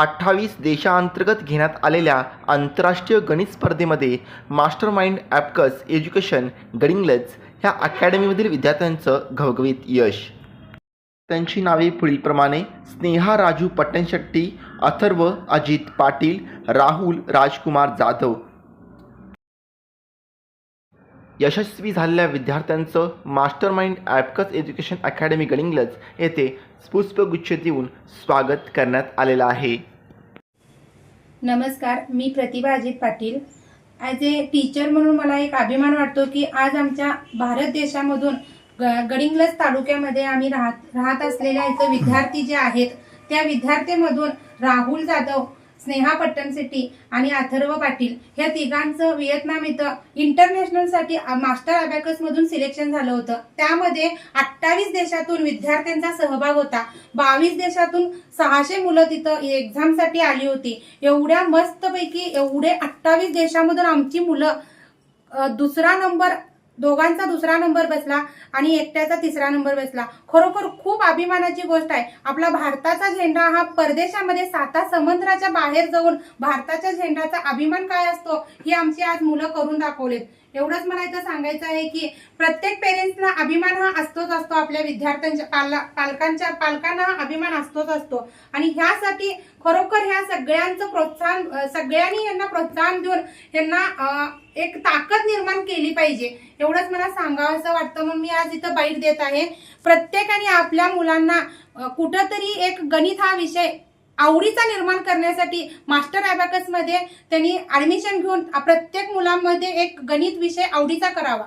अठ्ठावीस देशांतर्गत घेण्यात आलेल्या आंतरराष्ट्रीय गणित स्पर्धेमध्ये master mind abacus education Gadhinglaj ह्या अकॅडमीमधील विद्यार्थ्यांचं घवघवीत यश. त्यांची नावे पुढीलप्रमाणे स्नेहा राजू पट्टणशेट्टी अथर्व अजित पाटील राहुल राजकुमार जाधव. यशस्वी झालेल्या विद्यार्थ्यांचं master mind abacus education academy Gadhinglaj येथे पुष्पगुच्छ देऊन स्वागत करण्यात आलेलं आहे. नमस्कार मी Pratibha Ajit Patil. As a teacher म्हणून मला एक अभिमान वाटतो की आज आमच्या भारत देशामधून ग- गडिंग्लज तालुक्यामध्ये आम्ही राहत राहत असलेल्या इथं विद्यार्थी जे आहेत त्या विद्यार्थ्यांमधून राहुल जाधव स्नेहा पट्टणशेट्टी आणि अथर्व पाटील ह्या तिघांचं व्हिएतनाम इथं इंटरनॅशनलसाठी मास्टर अबॅकस मधून सिलेक्शन झालं होतं. त्यामध्ये अठ्ठावीस देशातून विद्यार्थ्यांचा सहभाग होता. बावीस देशातून सहाशे मुलं तिथं एक्झामसाठी आली होती. एवढ्या मस्तपैकी एवढे अठ्ठावीस देशामधून आमची मुलं दुसरा नंबर दोघांचा दुसरा नंबर बसला आणि एकट्याचा तिसरा नंबर बसला. खरोखर खूप अभिमानाची गोष्ट आहे. आपला भारताचा झेंडा हा परदेशामध्ये साता समुद्राच्या बाहेर जाऊन भारताच्या झेंड्याचा अभिमान काय असतो ही आमची आज मुलं करून दाखवलेत. एवढंच मला इथं सांगायचं आहे की प्रत्येक पेरेंट्सना अभिमान हा असतोच असतो. आपल्या विद्यार्थ्यांच्या पाला पालकांच्या पालकांना हा अभिमान असतोच असतो. आणि ह्यासाठी खरोखर ह्या सगळ्यांचं प्रोत्साहन सगळ्यांनी यांना प्रोत्साहन देऊन यांना एक ताकद निर्माण केली पाहिजे. एवढंच मला सांगावं असं वाटतं. म्हणून मी आज इथं बाईट देत आहे. प्रत्येकाने आपल्या मुलांना कुठंतरी एक गणित हा विषय आवडीचा निर्माण करण्यासाठी मास्टर अॅबॅकसमध्ये त्यांनी ॲडमिशन घेऊन प्रत्येक मुलांमध्ये एक गणित विषय आवडीचा करावा.